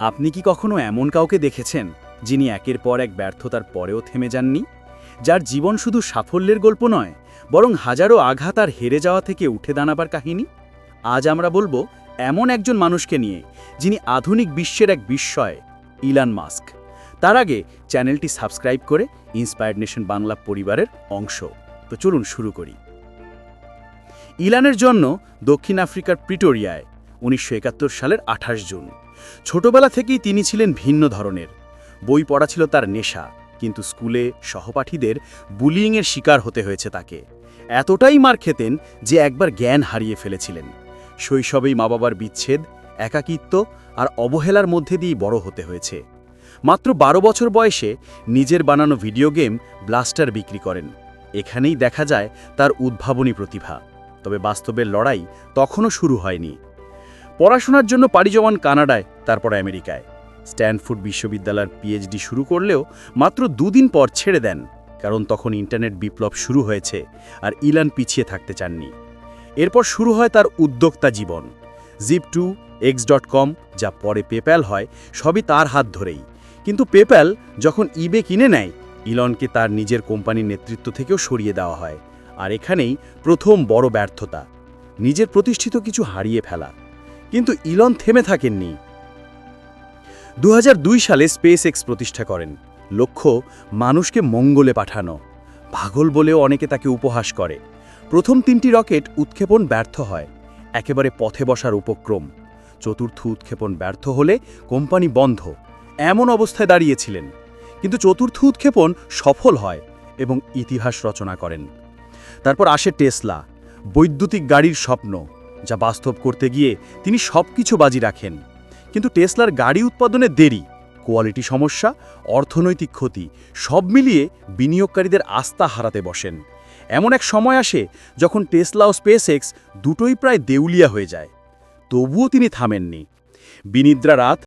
আপনি কি কখনো এমন কাউকে দেখেছেন, যিনি একের পর এক ব্যর্থতার পরেও থেমে যাননি? যার জীবন শুধু সাফল্যের গল্প নয়, বরং হাজারো আঘাত আর হেরে যাওয়া থেকে উঠে দাঁড়াবার কাহিনী? আজ আমরা বলব এমন একজন মানুষকে নিয়ে, যিনি আধুনিক বিশ্বের এক বিস্ময়, ইলান মাস্ক। তার আগে চ্যানেলটি সাবস্ক্রাইব করে ইন্সপায়ার্ড নেশন বাংলা পরিবারের অংশ। তো চলুন শুরু করি। ইলানের জন্য দক্ষিণ আফ্রিকার প্রিটোরিয়ায় উনিশশো একাত্তর সালের আঠাশ জুন। ছোটবেলা থেকেই তিনি ছিলেন ভিন্ন ধরনের। বই পড়া ছিল তার নেশা, কিন্তু স্কুলে সহপাঠীদের বুলিংয়ের শিকার হতে হয়েছে তাকে। এতটাই মার খেতেন যে একবার জ্ঞান হারিয়ে ফেলেছিলেন। শৈশবেই মা বাবার বিচ্ছেদ, একাকিত্ব আর অবহেলার মধ্যে দিয়েই বড় হতে হয়েছে। মাত্র বারো বছর বয়সে নিজের বানানো ভিডিও গেম ব্লাস্টার বিক্রি করেন। এখানেই দেখা যায় তার উদ্ভাবনী প্রতিভা। তবে বাস্তবের লড়াই তখনও শুরু হয়নি। পড়াশোনার জন্য পাড়ি জমান কানাডায়, তারপর আমেরিকায়। স্ট্যানফোর্ড বিশ্ববিদ্যালয়ের পিএইচডি শুরু করলেও মাত্র দুদিন পর ছেড়ে দেন, কারণ তখন ইন্টারনেট বিপ্লব শুরু হয়েছে আর ইলান পিছিয়ে থাকতে চাননি। এরপর শুরু হয় তার উদ্যোক্তা জীবন। Zip two X dot com যা পরে পেপ্যাল হয়, সবই তার হাত ধরেই। কিন্তু পেপ্যাল যখন ইবে কিনে নেয়, ইলনকে তার নিজের কোম্পানির নেতৃত্ব থেকেও সরিয়ে দেওয়া হয়। আর এখানেই প্রথম বড় ব্যর্থতা। নিজের প্রতিষ্ঠিত কিছু হারিয়ে ফেলা। কিন্তু ইলন থেমে থাকেননি। দু হাজার দুই সালে স্পেস এক্স প্রতিষ্ঠা করেন। লক্ষ্য, মানুষকে মঙ্গলে পাঠানো। পাগল বলেও অনেকে তাকে উপহাস করে। প্রথম তিনটি রকেট উৎক্ষেপণ ব্যর্থ হয়। একেবারে পথে বসার উপক্রম। চতুর্থ উৎক্ষেপণ ব্যর্থ হলে কোম্পানি বন্ধ। এমন অবস্থায় দাঁড়িয়েছিলেন। কিন্তু চতুর্থ উৎক্ষেপণ সফল হয় এবং ইতিহাস রচনা করেন। তারপর আসে টেসলা, বৈদ্যুতিক গাড়ির স্বপ্ন। যা বাস্তব করতে গিয়ে তিনি সব কিছু বাজি রাখেন। কিন্তু টেসলার গাড়ি উৎপাদনে দেরি, কোয়ালিটি সমস্যা, অর্থনৈতিক ক্ষতি, সব মিলিয়ে বিনিয়োগকারীদের আস্থা হারাতে বসেন। এমন এক সময় আসে যখন টেসলা ও স্পেস এক্স দুটোই প্রায় দেউলিয়া হয়ে যায়। তবুও তিনি থামেননি। বিনিদ্রা রাত